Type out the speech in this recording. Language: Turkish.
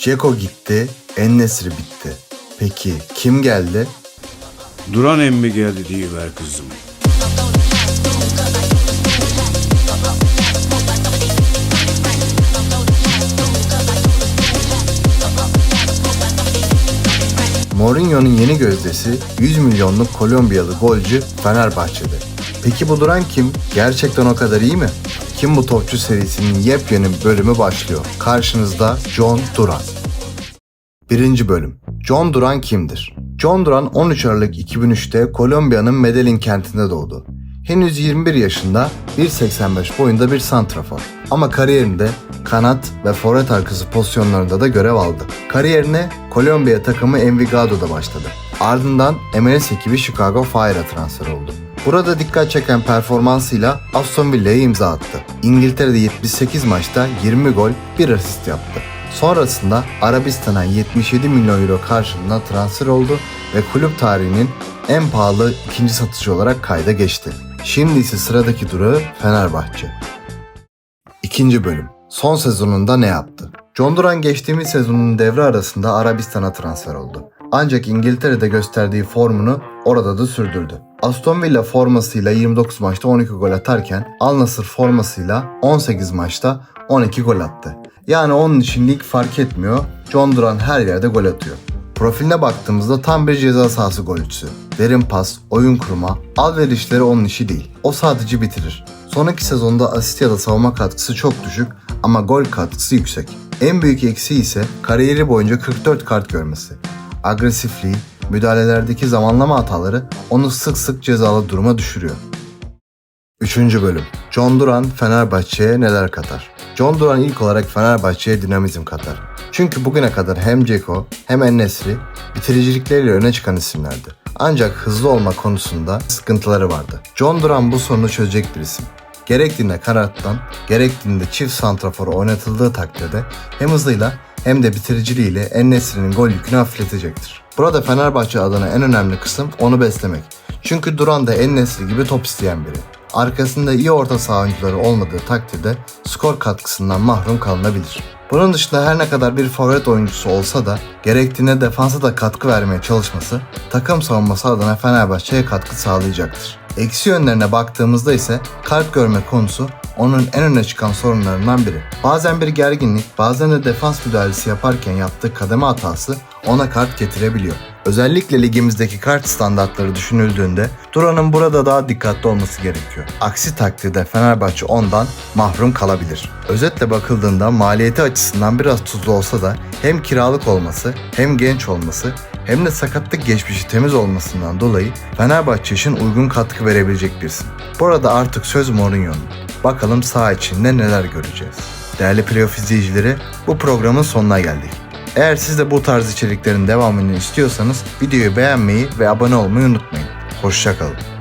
Ceko gitti, Ennesri bitti. Peki kim geldi? Duran emmi geldi diyiver kızım. Mourinho'nun yeni gözdesi 100 milyonluk Kolombiyalı golcü Fenerbahçe'de. Peki bu Duran kim? Gerçekten o kadar iyi mi? Kim bu topçu serisinin yepyeni bölümü başlıyor. Karşınızda John Duran. Birinci bölüm. John Duran kimdir? John Duran 13 Aralık 2003'te Kolombiya'nın Medellin kentinde doğdu. Henüz 21 yaşında 1.85 boyunda bir santrafor. Ama kariyerinde kanat ve forvet arkası pozisyonlarında da görev aldı. Kariyerine Kolombiya takımı Envigado'da başladı. Ardından MLS ekibi Chicago Fire'a transfer oldu. Burada dikkat çeken performansıyla Aston Villa'ya imza attı. İngiltere'de 78 maçta 20 gol, 1 asist yaptı. Sonrasında Arabistan'a 77 milyon euro karşılığında transfer oldu ve kulüp tarihinin en pahalı ikinci satıcı olarak kayda geçti. Şimdi ise sıradaki durağı Fenerbahçe. İkinci bölüm. Son sezonunda ne yaptı? John Duran geçtiğimiz sezonun devre arasında Arabistan'a transfer oldu. Ancak İngiltere'de gösterdiği formunu orada da sürdürdü. Aston Villa formasıyla 29 maçta 12 gol atarken Al Nassr formasıyla 18 maçta 12 gol attı. Yani onun için lig fark etmiyor. John Duran her yerde gol atıyor. Profiline baktığımızda tam bir ceza sahası golcüsü. Derin pas, oyun kurma, alverişleri onun işi değil. O sadece bitirir. Sonraki sezonda asist ya da savunma katkısı çok düşük ama gol katkısı yüksek. En büyük eksiği ise kariyeri boyunca 44 kart görmesi. Agresifliği, müdahalelerdeki zamanlama hataları onu sık sık cezalı duruma düşürüyor. Üçüncü bölüm. John Duran Fenerbahçe'ye neler katar? John Duran ilk olarak Fenerbahçe'ye dinamizm katar. Çünkü bugüne kadar hem Ceko hem Ennesri bitiricilikleriyle öne çıkan isimlerdi. Ancak hızlı olma konusunda sıkıntıları vardı. John Duran bu sorunu çözecek bir isim. Gerektiğinde kanattan, gerektiğinde çift santrafor oynatıldığı takdirde hem hızıyla hem de bitiriciliğiyle Ennesri'nin gol yükünü hafifletecektir. Burada Fenerbahçe adına en önemli kısım onu beslemek. Çünkü Duran da Ennesri gibi top isteyen biri. Arkasında iyi orta saha oyuncuları olmadığı takdirde skor katkısından mahrum kalınabilir. Bunun dışında her ne kadar bir forvet oyuncusu olsa da gerektiğinde defansa da katkı vermeye çalışması takım savunması adına Fenerbahçe'ye katkı sağlayacaktır. Eksi yönlerine baktığımızda ise kart görme konusu onun en öne çıkan sorunlarından biri. Bazen bir gerginlik, bazen de defans müdahalesi yaparken yaptığı kademe hatası ona kart getirebiliyor. Özellikle ligimizdeki kart standartları düşünüldüğünde Duran'ın burada daha dikkatli olması gerekiyor. Aksi takdirde Fenerbahçe ondan mahrum kalabilir. Özetle bakıldığında maliyeti açısından biraz tuzlu olsa da hem kiralık olması hem genç olması hem de sakatlık geçmişi temiz olmasından dolayı Fenerbahçe için uygun katkı verebilecek bir isim. Burada artık söz Mourinho'nun. Bakalım saha içinde neler göreceğiz. Değerli playoff izleyicileri bu programın sonuna geldik. Eğer siz de bu tarz içeriklerin devamını istiyorsanız videoyu beğenmeyi ve abone olmayı unutmayın. Hoşçakalın.